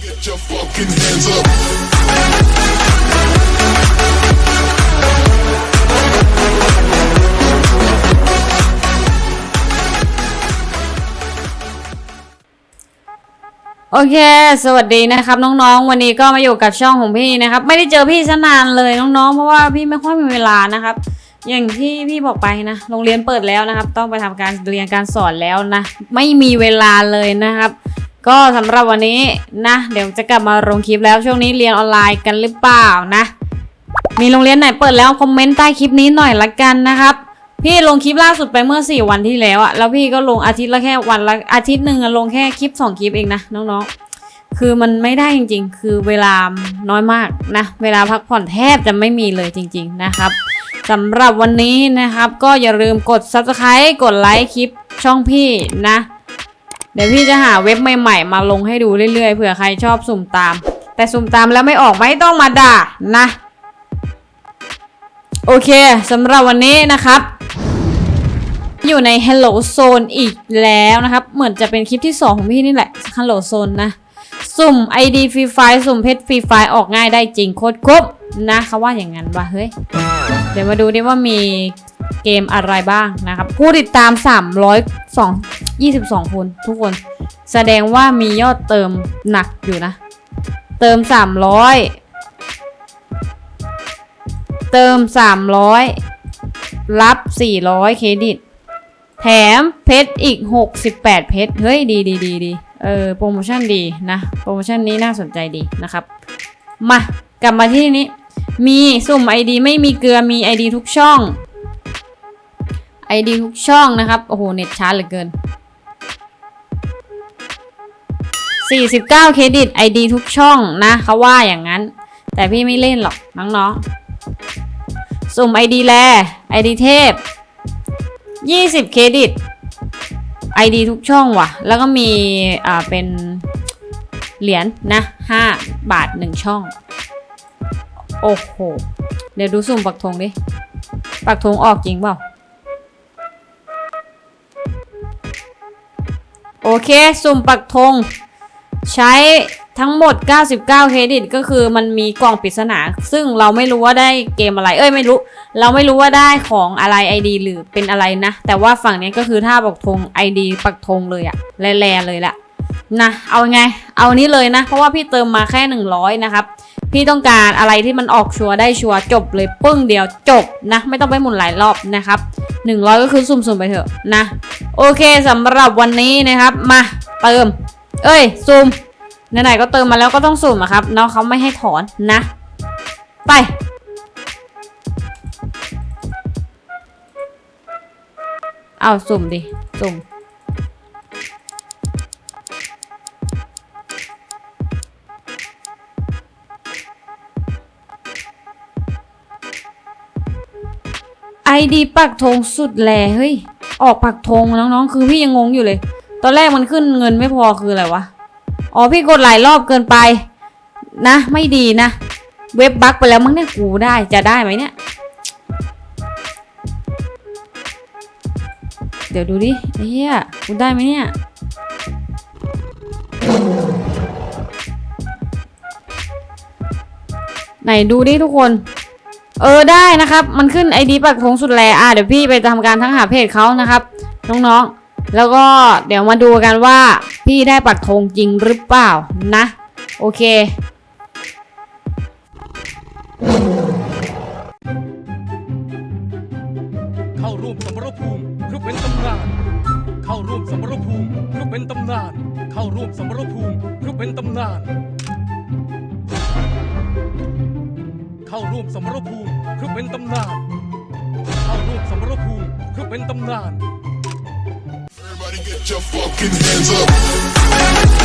Get your fucking hands up. โอเค สวัสดีนะครับ น้องๆ วันนี้ก็มาอยู่กับช่องของพี่นะครับ ไม่ได้เจอพี่ซะนานเลยน้องๆ เพราะว่าพี่ไม่ค่อยมีเวลานะครับ อย่างที่พี่บอกไปนะ โรงเรียนเปิดแล้วนะครับ ต้องไปทำการเรียนการสอนแล้วนะ ไม่มีเวลาเลยนะครับ ก็สำหรับวันนี้นะ เดี๋ยวจะกลับมาลงคลิปแล้วช่วงนี้เรียนออนไลน์กันหรือเปล่านะ มีโรงเรียนไหนเปิดแล้วคอมเมนต์ใต้คลิปนี้หน่อยละกันนะครับพี่ลงคลิปล่าสุดไปเมื่อ 4 วันที่แล้วอะแล้วพี่ก็ลงอาทิตย์ละแค่วันละอาทิตย์หนึ่งลงแค่คลิป 2 คลิปเองนะน้องๆ คือมันไม่ได้จริง ๆ คือเวลาน้อยมากนะ เวลาพักผ่อนแทบจะไม่มีเลยจริง ๆนะครับสำหรับวันนี้นะครับ ก็อย่าลืมกด subscribe กดไลค์คลิปช่องพี่นะ เดี๋ยวพี่จะหาเว็บใหม่ๆ มาลงให้ดูเรื่อยๆเผื่อใครชอบสุ่มตาม แต่สุ่มตามแล้วไม่ออกไม่ต้องมาด่านะ โอเคสำหรับวันนี้นะครับ อยู่ใน Hello Zone อีกแล้วนะครับ เหมือนจะเป็นคลิปที่ 2 ของพี่นี่แหละ Hello Zone นะ สุ่ม ID ฟรีไฟสุ่มเพชรฟรีไฟออกง่ายได้จริงโคตรครบนะเขาว่าอย่างนั้นว่ะเฮ้ย เดี๋ยวมาดูดิว่ามีเกมอะไรบ้างนะครับ ผู้ติดตาม 302 22 คนทุกคน แสดงว่ามียอดเติมหนักอยู่นะ เติม 300 เติม 300 รับ 400 เครดิต แถมเพชรอีก 68 เพชร เฮ้ย ดีดีดีดีเออ โปรโมชั่นดีนะ โปรโมชั่นนี้น่าสนใจดีนะครับ มากลับมาที่นี้ มีสุ่ม ID ไม่มีเกลือมี ID ทุกช่อง ID ทุกช่องนะครับ โอ้โห เน็ตช้าเหลือเกิน 49 เครดิต ID ทุกช่องนะเขาว่าอย่างนั้น แต่พี่ไม่เล่นหรอกน้องๆ สุ่ม ID แล ID เทพ 20 เครดิต ID ทุกช่องว่ะ แล้วก็มีอ่าเป็นเหรียญนะ5 บาท 1 ช่อง โอ้โห เดี๋ยวดูสุ่มปักธงดิ ปักธงออกจริงเปล่า โอเค สุ่มปักธง ใช้ทั้งหมด 99 เครดิต ก็คือมันมีกล่องปริศนา ซึ่งเราไม่รู้ว่าได้เกมอะไร เอ้ยไม่รู้ เราไม่รู้ว่าได้ของอะไร ID หรือเป็นอะไรนะ แต่ว่าฝั่งนี้ก็คือถ้าปักธง ID ปักธงเลยอะแลๆเลยละนะ เอาไง เอานี้เลยนะ เพราะว่าพี่เติมมาแค่ 100 นะครับ พี่ต้องการอะไรที่มันออกชัวร์ได้ชัวร์จบเลยปึ้งเดียวจบนะ ไม่ต้องไปหมุนหลายรอบนะครับ 100 ก็คือสุ่มๆไปเถอะนะ โอเคสำหรับวันนี้นะครับ มาเติม เอ้ยซูมไหนๆก็เติมมาแล้วก็ต้องสุ่มอะครับน้องเขาไม่ให้ถอนนะ ไปเอาสุ่มดิ สุ่ม ไอดีปักธงสุดแลเฮ้ย ออกปักธงน้องๆ คือพี่ยังงงอยู่เลย ตอนแรกมันขึ้นเงินไม่พอคืออะไรวะ อ๋อพี่กดหลายรอบเกินไป นะ ไม่ดีนะ เว็บบั๊กไปแล้วมั้งเนี่ยกูได้จะได้ไหมเนี่ย เดี๋ยวดูดิเฮียกูได้ไหมเนี่ยไหนดูดิทุกคน เออได้นะครับ มันขึ้นไอดีปักธงสุดแลอะเดี๋ยวพี่ไปทำการทั้งหาเพจเขานะครับ น้องๆ แล้วก็เดี๋ยวมาดูกันว่า พี่ได้ปักธงจริงหรือเปล่านะ โอเคเข้าร่วมสมรภูมิเพื่อเป็นตำนาน เข้าร่วมสมรภูมิเพื่อเป็นตำนาน เข้าร่วมสมรภูมิเพื่อเป็นตำนาน เข้าร่วมสมรภูมิเพื่อเป็นตำนาน เข้าร่วมสมรภูมิเพื่อเป็นตำนาน get your fucking hands up.